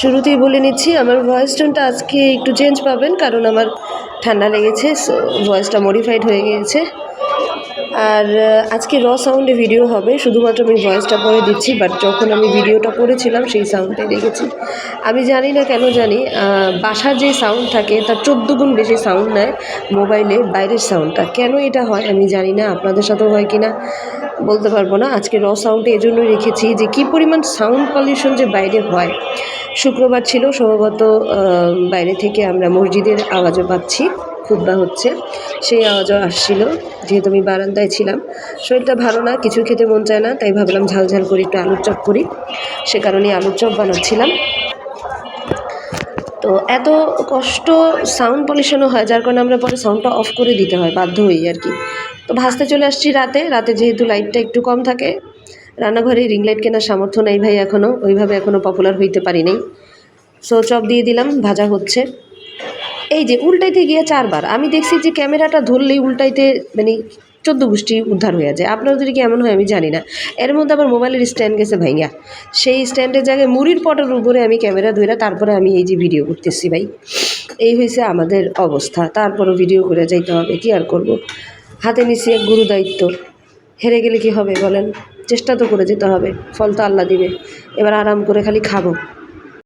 শুরুতেই বলে নিচ্ছি, আমার ভয়েস টোনটা আজকে একটু চেঞ্জ পাবেন, কারণ আমার ঠান্ডা লেগেছে সো ভয়েসটা মডিফাইড হয়ে গিয়েছে। আর আজকে র সাউন্ডে ভিডিও হবে। শুধুমাত্র আমি ভয়েসটা পরে দিচ্ছি বাট যখন আমি ভিডিওটা করেছিলাম সেই সাউন্ডটাই রেখেছি আমি জানি না কেন জানি বাসার যে সাউন্ড থাকে, তার চোদ্দ গুণ বেশি সাউন্ড নেয় মোবাইলে বাইরের সাউন্ডটা কেন এটা হয় আমি জানি না, আপনাদের সাথেও হয় কি না বলতে পারব না। আজকে র সাউন্ডে এই এজন্য রেখেছি যে, কী পরিমাণ সাউন্ড পলিউশন যে বাইরে হয়। শুক্রবার ছিল, সম্ভবত বাইরে থেকে আমরা মসজিদের আওয়াজও পাচ্ছি। খুদ্া হচ্ছে, সেই আওয়াজও আসছিল, যেহেতু আমি বারান্দায় ছিলাম। শরীরটা ভালো না, কিছু খেতে মন চায় না, তাই ভাবলাম ঝাল ঝাল করে একটু আলুর চপ করি। সে কারণে আলুর চপ বানাচ্ছিলাম। তো এত কষ্ট সাউন্ড পলিউশনও হয়, যার কারণে আমরা পরে সাউন্ডটা অফ করে দিতে হয়, বাধ্য হই আর কি। তো ভাসতে চলে আসছি রাতে রাতে যেহেতু লাইটটা একটু কম থাকে, রান্নাঘরে রিং লাইট কেনার সামর্থ্য নেই ভাই এখনও ওইভাবে এখনও পপুলার হইতে পারি নাই। সো চপ দিয়ে দিলাম, ভাজা হচ্ছে। এই যে উল্টাইতে গিয়ে চারবার, আমি দেখছি যে ক্যামেরাটা ধরলেই উল্টাইতে মানে চোদ্দ গোষ্ঠী উদ্ধার হয়ে যায়। আপনাদের কি এমন হয় আমি জানি না। এর মধ্যে আবার মোবাইলের স্ট্যান্ড গেছে ভাইয়া সেই স্ট্যান্ডের জায়গায় মুড়ির পটের উপরে আমি ক্যামেরা ধরে তারপরে আমি এই যে ভিডিও করতেছি ভাই। এই হয়েছে আমাদের অবস্থা। তারপরও ভিডিও করে যাইতে হবে, কি আর করব? হাতে নিছি এক গুরু দায়িত্ব। হেরে গেলে কি হবে বলেন? চেষ্টা তো করে যেতে হবে। ফল তো আল্লাহ দিবে। এবার আরাম করে খালি খাব।